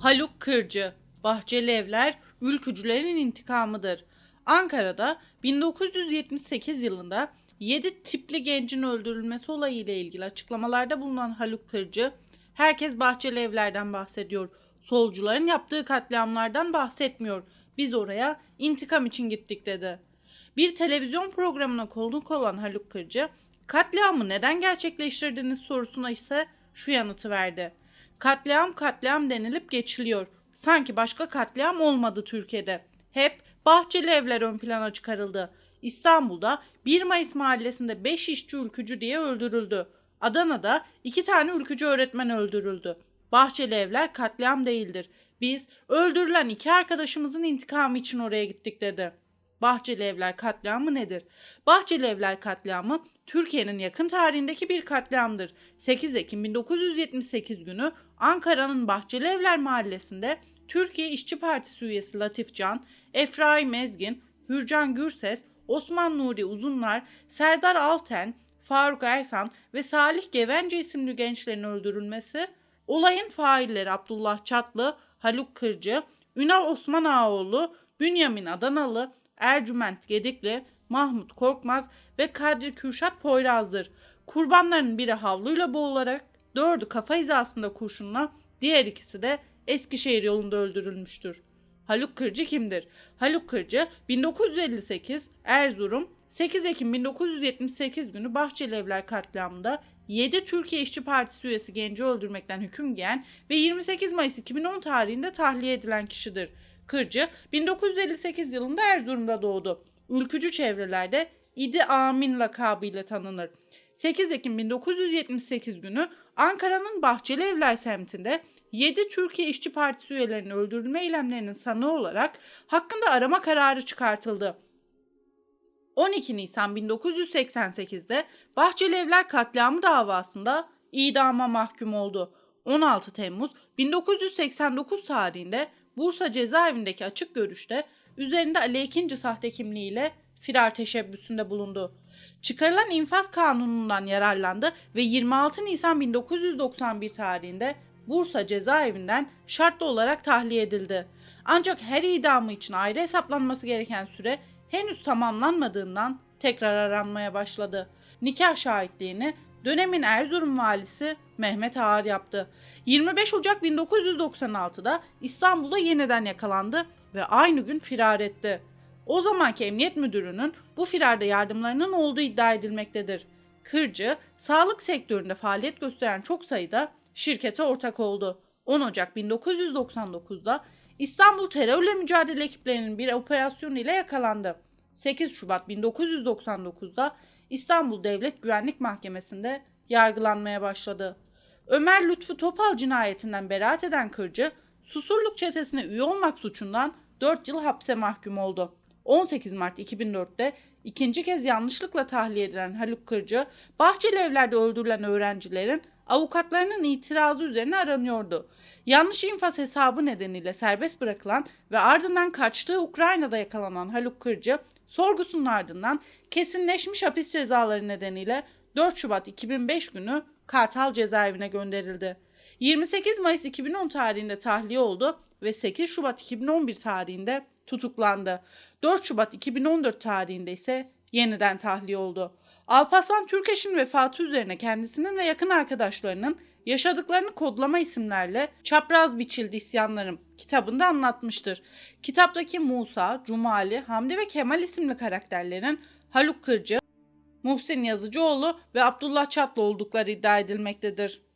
Haluk Kırcı, Bahçeli Evler, ülkücülerin intikamıdır. Ankara'da 1978 yılında 7 tipli gencin öldürülmesi olayı ile ilgili açıklamalarda bulunan Haluk Kırcı, herkes Bahçeli Evler'den bahsediyor. Solcuların yaptığı katliamlardan bahsetmiyor. Biz oraya intikam için gittik dedi. Bir televizyon programına konuk olan Haluk Kırcı, katliamı neden gerçekleştirdiniz sorusuna ise şu yanıtı verdi. Katliam katliam denilip geçiliyor. Sanki başka katliam olmadı Türkiye'de. Hep Bahçeli evler ön plana çıkarıldı. İstanbul'da 1 Mayıs mahallesinde 5 işçi ülkücü diye öldürüldü. Adana'da 2 tane ülkücü öğretmen öldürüldü. Bahçeli evler katliam değildir. Biz öldürülen iki arkadaşımızın intikamı için oraya gittik dedi. Bahçeli Evler katliamı nedir? Bahçeli Evler katliamı Türkiye'nin yakın tarihindeki bir katliamdır. 8 Ekim 1978 günü Ankara'nın Bahçeli Evler mahallesinde Türkiye İşçi Partisi üyesi Latif Can, Efraim Ezgin, Hürcan Gürses, Osman Nuri Uzunlar, Serdar Alten, Faruk Ersan ve Salih Gevence isimli gençlerin öldürülmesi, olayın failleri Abdullah Çatlı, Haluk Kırcı, Ünal Osman Ağaoğlu, Bünyamin Adanalı, Ercüment Gedikli, Mahmut Korkmaz ve Kadri Kürşat Poyraz'dır. Kurbanların biri havluyla boğularak, dördü kafa hizasında kurşunla, diğer ikisi de Eskişehir yolunda öldürülmüştür. Haluk Kırcı kimdir? Haluk Kırcı 1958 Erzurum 8 Ekim 1978 günü Bahçeli Evler katliamında 7 Türkiye İşçi Partisi üyesi genci öldürmekten hüküm giyen ve 28 Mayıs 2010 tarihinde tahliye edilen kişidir. Kırcı 1958 yılında Erzurum'da doğdu. Ülkücü çevrelerde İdi Amin lakabıyla tanınır. 8 Ekim 1978 günü Ankara'nın Bahçeli Evler semtinde 7 Türkiye İşçi Partisi üyelerinin öldürülme eylemlerinin sanığı olarak hakkında arama kararı çıkartıldı. 12 Nisan 1988'de Bahçeli Evler katliamı davasında idama mahkum oldu. 16 Temmuz 1989 tarihinde Bursa cezaevindeki açık görüşte üzerinde Ali ikinci sahte kimliğiyle firar teşebbüsünde bulundu. Çıkarılan infaz kanunundan yararlandı ve 26 Nisan 1991 tarihinde Bursa cezaevinden şartlı olarak tahliye edildi. Ancak her idamı için ayrı hesaplanması gereken süre henüz tamamlanmadığından tekrar aranmaya başladı. Nikah şahitliğini dönemin Erzurum valisi Mehmet Ağar yaptı. 25 Ocak 1996'da İstanbul'da yeniden yakalandı ve aynı gün firar etti. O zamanki emniyet müdürünün bu firarda yardımlarının olduğu iddia edilmektedir. Kırcı, sağlık sektöründe faaliyet gösteren çok sayıda şirkete ortak oldu. 10 Ocak 1999'da İstanbul Terörle Mücadele ekiplerinin bir operasyonu ile yakalandı. 8 Şubat 1999'da İstanbul Devlet Güvenlik Mahkemesi'nde yargılanmaya başladı. Ömer Lütfü Topal cinayetinden beraat eden Kırcı, Susurluk çetesine üye olmak suçundan 4 yıl hapse mahkum oldu. 18 Mart 2004'te ikinci kez yanlışlıkla tahliye edilen Haluk Kırcı, Bahçeli Evler'de öldürülen öğrencilerin avukatlarının itirazı üzerine aranıyordu. Yanlış infaz hesabı nedeniyle serbest bırakılan ve ardından kaçtığı Ukrayna'da yakalanan Haluk Kırcı, sorgusunun ardından kesinleşmiş hapis cezaları nedeniyle 4 Şubat 2005 günü Kartal cezaevine gönderildi. 28 Mayıs 2010 tarihinde tahliye oldu ve 8 Şubat 2011 tarihinde tutuklandı. 4 Şubat 2014 tarihinde ise yeniden tahliye oldu. Alparslan Türkeş'in vefatı üzerine kendisinin ve yakın arkadaşlarının yaşadıklarını kodlama isimlerle Çapraz Biçildi İsyanlarım kitabında anlatmıştır. Kitaptaki Musa, Cumali, Hamdi ve Kemal isimli karakterlerin Haluk Kırcı, Muhsin Yazıcıoğlu ve Abdullah Çatlı oldukları iddia edilmektedir.